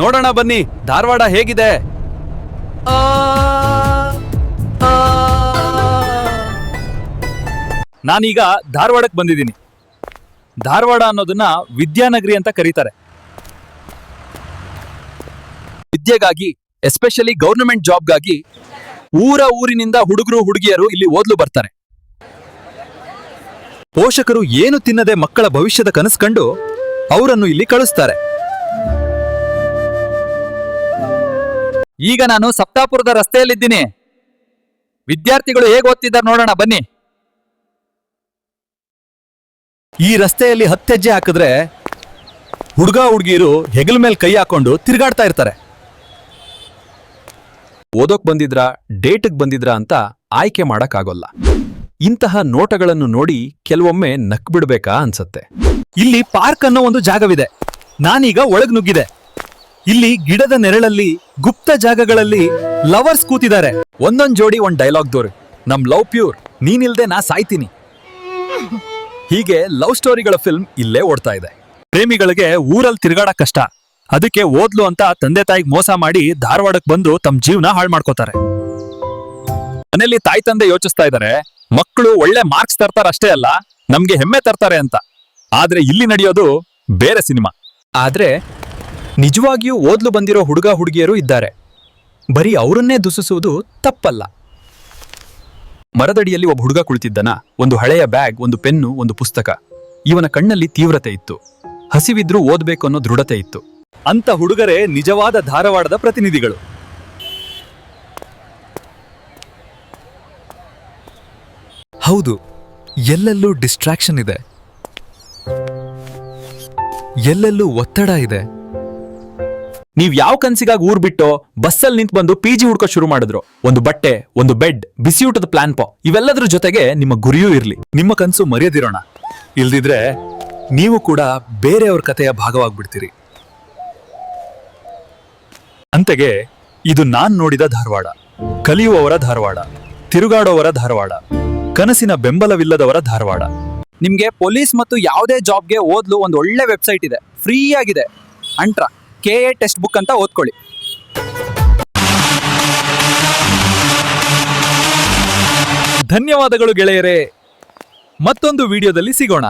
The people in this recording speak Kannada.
ನೋಡೋಣ ಬನ್ನಿ ಧಾರವಾಡ ಹೇಗಿದೆ. ನಾನೀಗ ಧಾರವಾಡಕ್ಕೆ ಬಂದಿದ್ದೀನಿ. ಧಾರವಾಡ ಅನ್ನೋದನ್ನ ವಿದ್ಯಾನಗರಿ ಅಂತ ಕರೀತಾರೆ. ವಿದ್ಯೆಗಾಗಿ ಎಸ್ಪೆಷಲಿ ಗೌರ್ನಮೆಂಟ್ ಜಾಬ್ಗಾಗಿ ಊರ ಊರಿನಿಂದ ಹುಡುಗರು ಹುಡುಗಿಯರು ಇಲ್ಲಿ ಓದ್ಲು ಬರ್ತಾರೆ. ಪೋಷಕರು ಏನು ತಿನ್ನದೆ ಮಕ್ಕಳ ಭವಿಷ್ಯದ ಕನಸು ಕಂಡು ಅವರನ್ನು ಇಲ್ಲಿ ಕಳಿಸ್ತಾರೆ. ಈಗ ನಾನು ಸಪ್ತಾಪುರದ ರಸ್ತೆಯಲ್ಲಿದ್ದೀನಿ. ವಿದ್ಯಾರ್ಥಿಗಳು ಹೇಗೆ ಓದ್ತಿದ್ದಾರೆ ನೋಡೋಣ, ಬನ್ನಿ. ಈ ರಸ್ತೆಯಲ್ಲಿ ಹತ್ತೆಜ್ಜೆ ಹಾಕಿದ್ರೆ ಹುಡುಗ ಹುಡುಗಿಯರು ಹೆಗಲ ಮೇಲೆ ಕೈ ಹಾಕೊಂಡು ತಿರುಗಾಡ್ತಾ ಇರ್ತಾರೆ. ಓದೋಕ್ ಬಂದಿದ್ರ, ಡೇಟಿಗೆ ಬಂದಿದ್ರ ಅಂತ ಆಯ್ಕೆ ಮಾಡಕ್ಕಾಗೋಲ್ಲ. ಇಂತಹ ನೋಟಗಳನ್ನು ನೋಡಿ ಕೆಲವೊಮ್ಮೆ ನಕ್ಬಿಡ್ಬೇಕಾ ಅನ್ಸತ್ತೆ. ಇಲ್ಲಿ ಪಾರ್ಕ್ ಅನ್ನೋ ಒಂದು ಜಾಗವಿದೆ. ನಾನೀಗ ಒಳಗ್ ನುಗ್ಗಿದೆ. ಇಲ್ಲಿ ಗಿಡದ ನೆರಳಲ್ಲಿ ಗುಪ್ತ ಜಾಗಗಳಲ್ಲಿ ಲವರ್ಸ್ ಕೂತಿದ್ದಾರೆ. ಒಂದೊಂದ್ ಜೋಡಿ ಒಂದ್ ಡೈಲಾಗ್ ದೋರ್. ನಮ್ ಲವ್ ಪ್ಯೂರ್, ನೀನಿಲ್ದೆ ನಾ ಸಾಯ್ತೀನಿ. ಹೀಗೆ ಲವ್ ಸ್ಟೋರಿಗಳ ಫಿಲ್ಮ್ ಇಲ್ಲೇ ಓಡ್ತಾ ಇದೆ. ಪ್ರೇಮಿಗಳಿಗೆ ಊರಲ್ಲಿ ತಿರುಗಾಡಕ್ ಕಷ್ಟ. ಅದಕ್ಕೆ ಓದ್ಲು ಅಂತ ತಂದೆ ತಾಯಿಗೆ ಮೋಸ ಮಾಡಿ ಧಾರವಾಡಕ್ ಬಂದು ತಮ್ಮ ಜೀವನ ಹಾಳು ಮಾಡ್ಕೋತಾರೆ. ಮನೆಯಲ್ಲಿ ತಾಯಿ ತಂದೆ ಯೋಚಿಸ್ತಾ ಇದ್ದಾರೆ ಮಕ್ಕಳು ಒಳ್ಳೆ ಮಾರ್ಕ್ಸ್ ತರ್ತಾರ ಅಷ್ಟೇ ಅಲ್ಲ, ನಮ್ಗೆ ಹೆಮ್ಮೆ ತರ್ತಾರೆ ಅಂತ. ಆದ್ರೆ ಇಲ್ಲಿ ನಡೆಯೋದು ಬೇರೆ ಸಿನಿಮಾ. ಆದ್ರೆ ನಿಜವಾಗಿಯೂ ಓದ್ಲು ಬಂದಿರೋ ಹುಡುಗ ಹುಡುಗಿಯರು ಇದ್ದಾರೆ. ಬರೀ ಅವರನ್ನೇ ದುಸಿಸುವುದು ತಪ್ಪಲ್ಲ. ಮರದಡಿಯಲ್ಲಿ ಒಬ್ಬ ಹುಡುಗ ಕುಳಿತಿದ್ದನ, ಒಂದು ಹಳೆಯ ಬ್ಯಾಗ್, ಒಂದು ಪೆನ್ನು, ಒಂದು ಪುಸ್ತಕ. ಇವನ ಕಣ್ಣಲ್ಲಿ ತೀವ್ರತೆ ಇತ್ತು. ಹಸಿವಿದ್ರೂ ಓದ್ಬೇಕು ಅನ್ನೋ ದೃಢತೆ ಇತ್ತು. ಅಂತ ಹುಡುಗರೇ ನಿಜವಾದ ಧಾರವಾಡದ ಪ್ರತಿನಿಧಿಗಳು. ಹೌದು, ಎಲ್ಲೆಲ್ಲೂ ಡಿಸ್ಟ್ರಾಕ್ಷನ್ ಇದೆ. ಎಲ್ಲೆಲ್ಲೂ ಒತ್ತಡ ಇದೆ. ನೀವ್ ಯಾವ ಕನ್ಸಿಗಾಗಿ ಊರ್ ಬಿಟ್ಟು ಬಸ್ಸಲ್ಲಿ ನಿಂತ್ ಬಂದು ಪಿ ಜಿ ಹುಡ್ಕೋ ಶುರು ಮಾಡಿದ್ರು. ಒಂದು ಬಟ್ಟೆ, ಒಂದು ಬೆಡ್ ಬಿಸಿಯೂಟದ ಪ್ಲಾನ್ ಪೋ. ಇವೆಲ್ಲದ್ರ ಜೊತೆಗೆ ನಿಮ್ಮ ಗುರಿಯೂ ಇರ್ಲಿ. ನಿಮ್ಮ ಕನ್ಸು ಮರೆಯದಿರೋಣ. ಇಲ್ದಿದ್ರೆ ನೀವು ಕೂಡ ಬೇರೆಯವ್ರ ಕಥೆಯ ಭಾಗವಾಗ್ಬಿಡ್ತೀರಿ. ಅಂತೆಗೆ, ಇದು ನಾನ್ ನೋಡಿದ ಧಾರವಾಡ. ಕಲಿಯುವವರ ಧಾರವಾಡ. ತಿರುಗಾಡೋವರ ಧಾರವಾಡ. ಕನಸಿನ ಬೆಂಬಲವಿಲ್ಲದವರ ಧಾರವಾಡ. ನಿಮ್ಗೆ ಪೊಲೀಸ್ ಮತ್ತು ಯಾವುದೇ ಜಾಬ್ಗೆ ಓದ್ಲು ಒಂದು ಒಳ್ಳೆ ವೆಬ್ಸೈಟ್ ಇದೆ. ಫ್ರೀ ಆಗಿದೆ. ಅಂಟ್ರಾ. ಕೆ ಎ ಟೆಕ್ಸ್ಟ್ ಬುಕ್ ಅಂತ ಓದ್ಕೊಳ್ಳಿ. ಧನ್ಯವಾದಗಳು ಗೆಳೆಯರೇ. ಮತ್ತೊಂದು ವಿಡಿಯೋದಲ್ಲಿ ಸಿಗೋಣ.